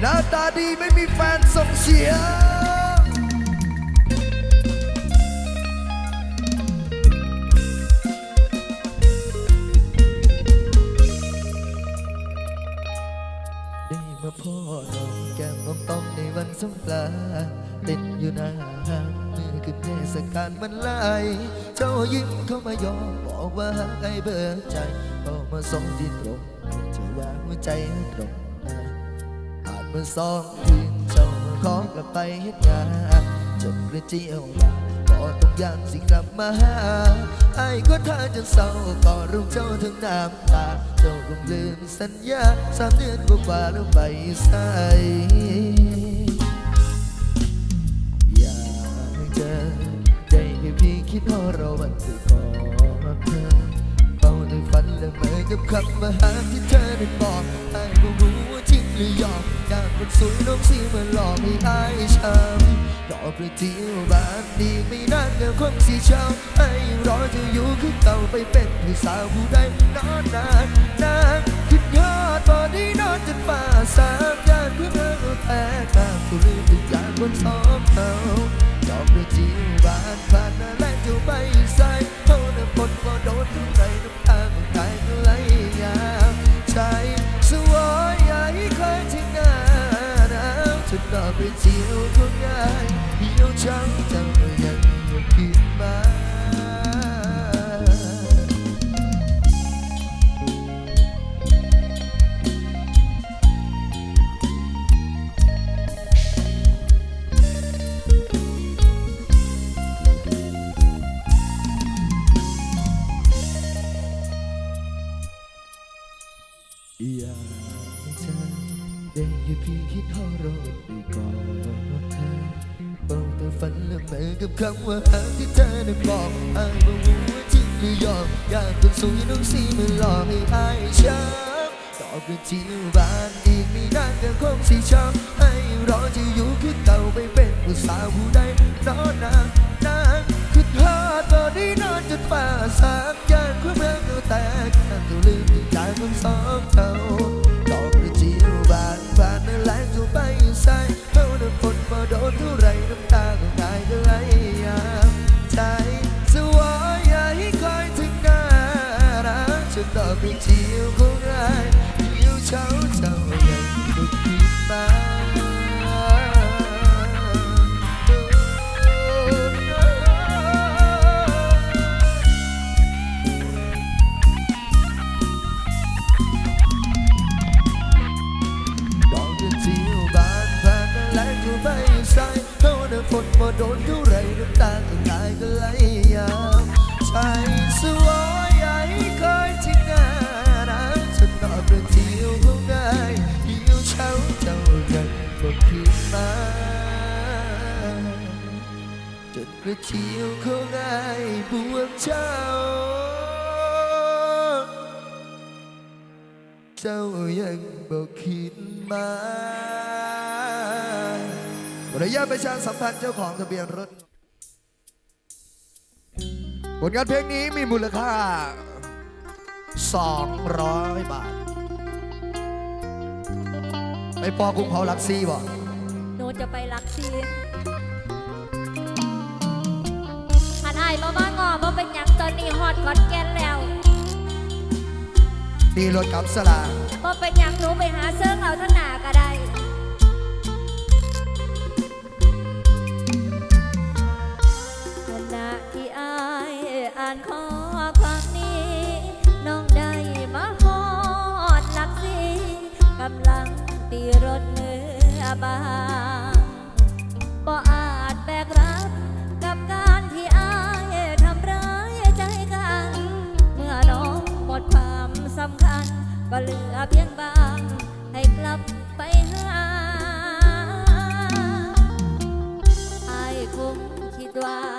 หน้าตาดีไม่มีแฟนส่งเสียได้มาพ่อน้องแก้มน้องต้องในวันสงกรานต์เต้นอยู่หน้าห้างมือคือเทศกาลมันไหลเจ้ายิ้มเข้ามายอมบอกว่าหากไอ้เบิกใจเอามาส่งที่ตรงจะวางหัวใจตรงหน้า ผ่านมาสองคืนเจ้ามาขอกลับไปเฮ็ดงานจนกระเจียวลาก็ต้องยังสิกลับมาหาไอ้ก็ท่าจนเศร้าก็รู้เจ้าถึงน้ำตา เจ้าคงลืมสัญญาสามเดือนกว่าแล้วไปใส่อยากเจอได้แค่พียงคิดว่าเราวันจะกอดเธอเฝ้าในฝันและเมื่อกับคำว่าหาที่เธอได้บอกไอ้ก็รู้ว่าจริงหรือหยอก สวยน้องสีมาหลอกให้อายช้ำรอไปเที่ยวบานดีไม่นานก็คงสีช้าไอ้รอจะอยู่คือเก่าไปเป็นผู้สาวผู้ใดนอนนานนานคิดยอดบอดีนอนจนฟ้าสามยานเพื่อเธอแต่ตามตัวลืมทุกอย่างบนสองเขาจอบด้วยวบานผ่านหน้าแรงจะไปใส่ ต่อไปจิวทุกง่ายเดียวช้ำจังยังไม่คิดมา พียงคิดทรมานไปก่อนเธอเบาแต่ฝันและแม้กับคำว่าหากที่เธอได้บอกอ้ายบ่รู้ว่าจริงหรือยอมอยากเป็นสวยน้องสีมาหลอกให้อายช้ำต่อไปที่บ้านอีกไม่นานก็คงสิช้ำให้รอจะอยู่คือเก่าไปเป็นผู้สาวผู้ใดนอนนานนานคือทอตอนนี้นอนจนฟ้าสางยานความรักเราแตกหักตัวลืมทุกอย่างของสองเขา ไปใส่เท่าน้ำฝนมาโดนเท่าไรน้ำตาก็หายก็ไหลยามใจสวยอย่าให้คอยถึงหน้ารักจนต่อไปเที่ยวของไอ้เที่ยวเช้าเจ้า ก็ไม่ใส่เท่าน้ำฝนมาโดนเท่าไรน้ำตาก็ไหลก็ไหลยาวใจสวยใหญ่เคยที่หน้าน้ำฉันดอกกระเจียวของนายเดียวเช้าเจ้ายังก็คืนมาจนกระเจียวของนายบวมเจ้า เจ้ายังบอกคิดมา ระยะประชาสัมพันธ์เจ้าของทะเบียนรถ ผลงานเพลงนี้มีมูลค่า 200 บาท ไปปอกรุงเผาหลักซีบ่หนูจะไปรักซีหันอายมามางอมาเป็นหยังตอนนี้ฮอดขอนแก่นแล้ว ตีรถกับสลาบ่เป็นหยังหนูไปหาเสื้อเอาท่านหนาก็ได้ อ่านข้อความนี้ น้องได้มาฮอดหลักสีกำลังตีรถเมื่อบางบ่อาจแบกรับกับการที่อายทำร้ายใจกัน เมื่อน้องหมดความสำคัญก็เหลือเพียงบาง ให้กลับไปหาอายคงคิดว่า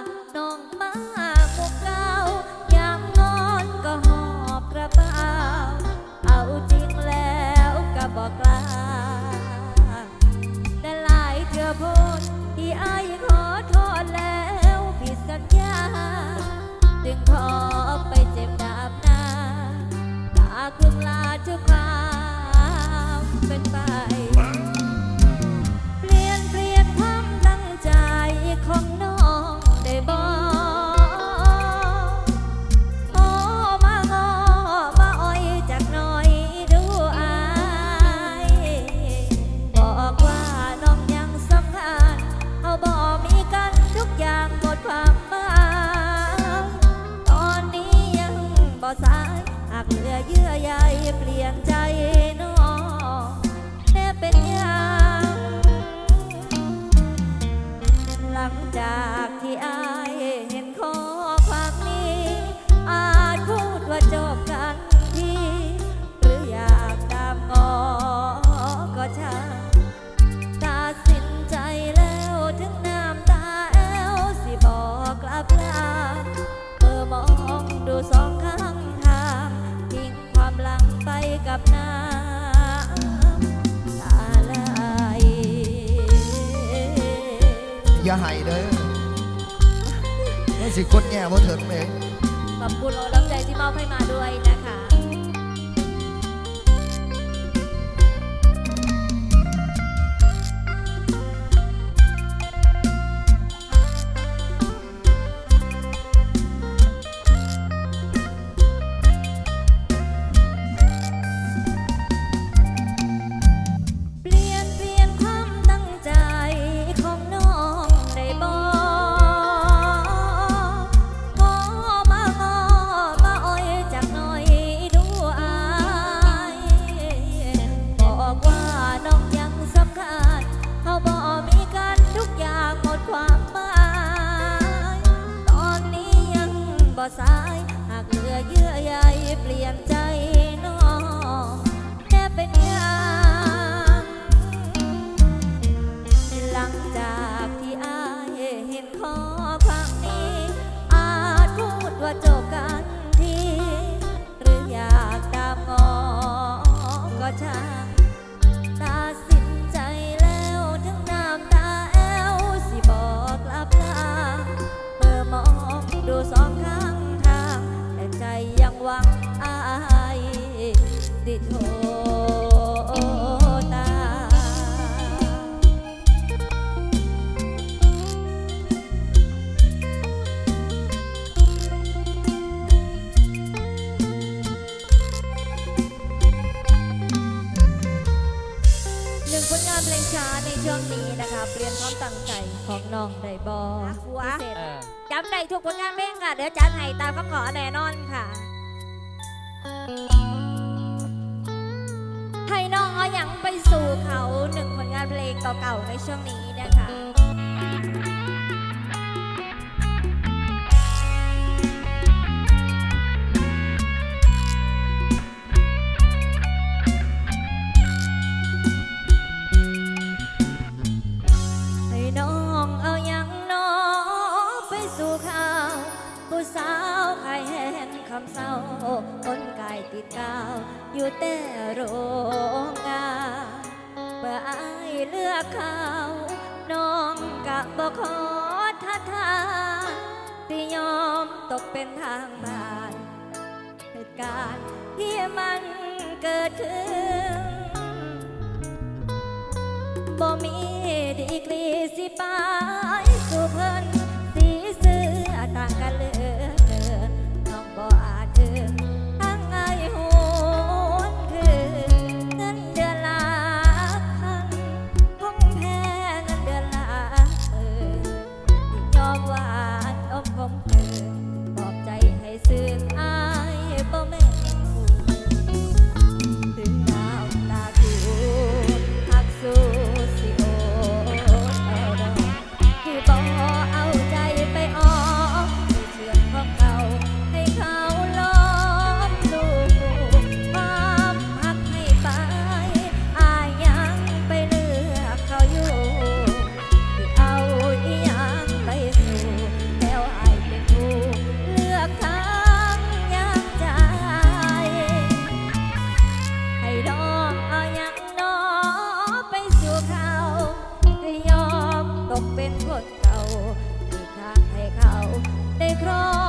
นะคะ หนึ่งผลงานเพลงช้าในช่วงนี้นะคะเปลี่ยนท้อมตั้งใจของน้องไดบอหัวเออจำได้ทุกผลงานเพลงค่ะ เดี๋ยวจัดให้ตามคำขอแน่นอนค่ะ ให้น้องเอาหยังไปสู่เขาหนึ่งผลงานเพลงเก่าๆในช่วงนี้นะคะ ความเศร้า คนกายติดกาว อยู่แต่โรงงานเมื่ออายเลือกเขา น้องกะบอกขอท่าทางที่ยอมตกเป็นทางบานเหตุการณ์ที่มันเกิดขึ้นบ่มีดีกรีสิปายสุพรรณสีเสื้อต่างกันเลย เก่าที่ทางให้เขาได้ครอง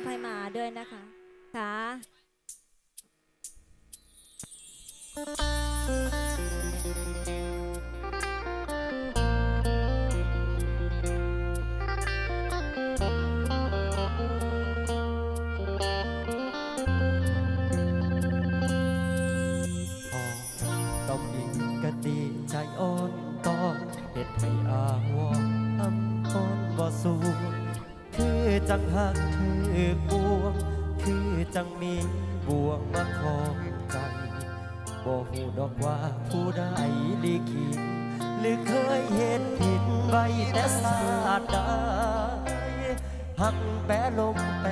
อบใหมาด้วยนะคะค่ะพอต้องยิงกะดีใจอ่อนกอนเห็ดให้อาวอทำอ่นบ่สู้ คือจังหักถือบวง คือจังมีบวงมาคองใจบ่หูดอกว่าผู้ใดลิขิตหรือเคยเห็นผิดไว้แต่ศาสตร์ใดหักแปรลมแปร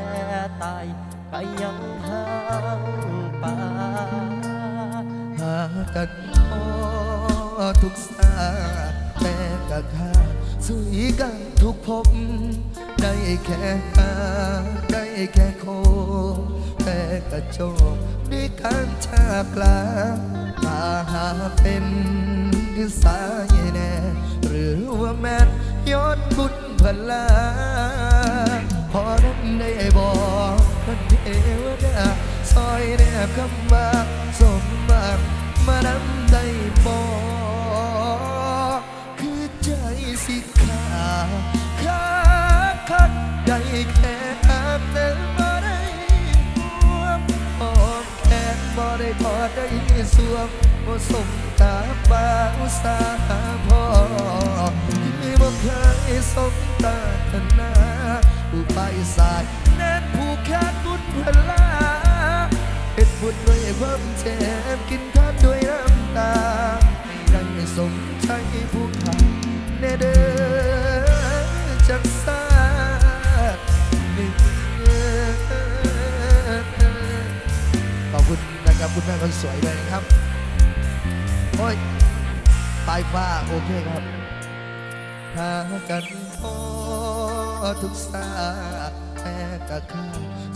ตายก็ยังห่างป่าหากันพอทุกสาแต่กะค่าสุยกันทุกพบ ได้แค่หาได้แค่โคแต่กระโจกด้วยการชากลาตาหาเป็นดิสายแน่หรือว่าแม่ย้อนบุญพลาพอนั้นได้บอกคนเทวดาซอยแนบคำว่าสมบัติมานำได้บอกคือใจสิขาขา ได้แค่อาบแต่บ่ได้หวงหอมแขนบ่ได้ทอได้สวมบ่สมตาบาอุตสาหะพอที่บ่เคยสมตาธนาผู้ไปสายแน่นผู้แค่บุญพลาเฮ็ดบุญด้วยความเจ็บกินข้าวด้วยน้ำตาให้ได้สมใจผู้ขาแน่เด้อ คุณนะครับคุณแม่คนสวยเลยครับ โอ้ยปลายฟ้าโอเคครับหากันพอทุกสาแต่กะข้า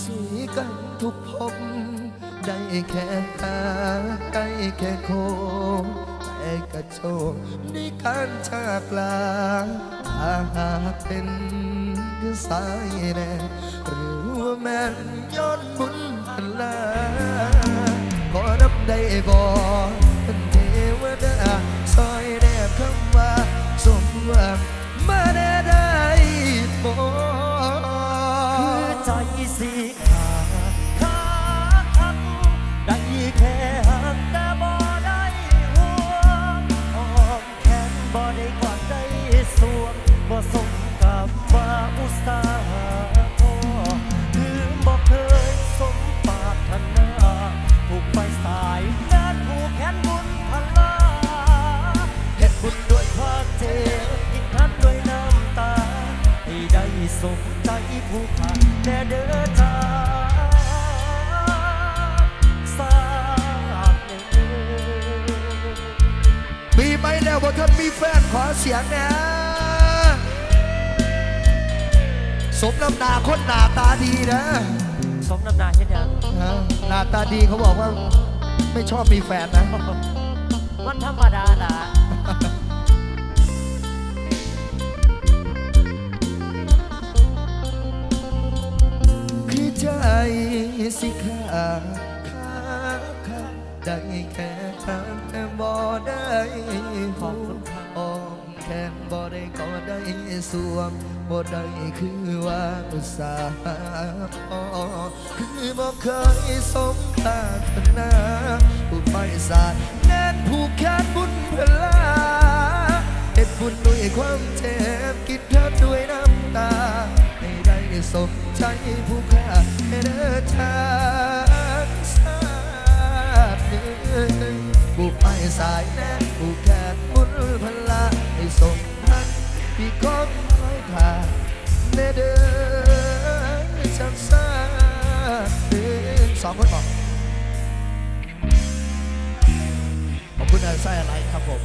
สีกันทุกพบได้แค่ขาได้แค่โคงแต่กระโจกในการจากลาถ้าหากเป็นสายแน่หรือว่าแม่นย้อนบุญพลาขอนับ ได้บ มีแฟนขอเสียงนะสมน้ำหนาคนหน้าตาดีนะสมน้ำหนาเฮ็ดหยังฮะหน้าตาดีเขาบอกว่า ไม่ชอบมีแฟนนะ มันธรรมดาล่ะคือใจสิขาขาขาได้แค่ทางแต่บ่ได้ นบ่ได้ก็ได้สวมบ่ได้คือว่าอุตสาหะพอคือบ่เคยสมปรารถนาผู้ไปสายแน่นผู้แค้นบุญพลาเฮ็ดบุญด้วยความเจ็บกินเธอด้วยน้ำตาให้ได้สมใจผู้ค่าให้เดชาติสาดหนึ่งผู้ไปสายแน่ ให้สมพันพี่ก้องไว้ผ่าแน่เด้อจังสาหนึ่งสองคนบอกขอบคุณอาไส้อะไรครับผม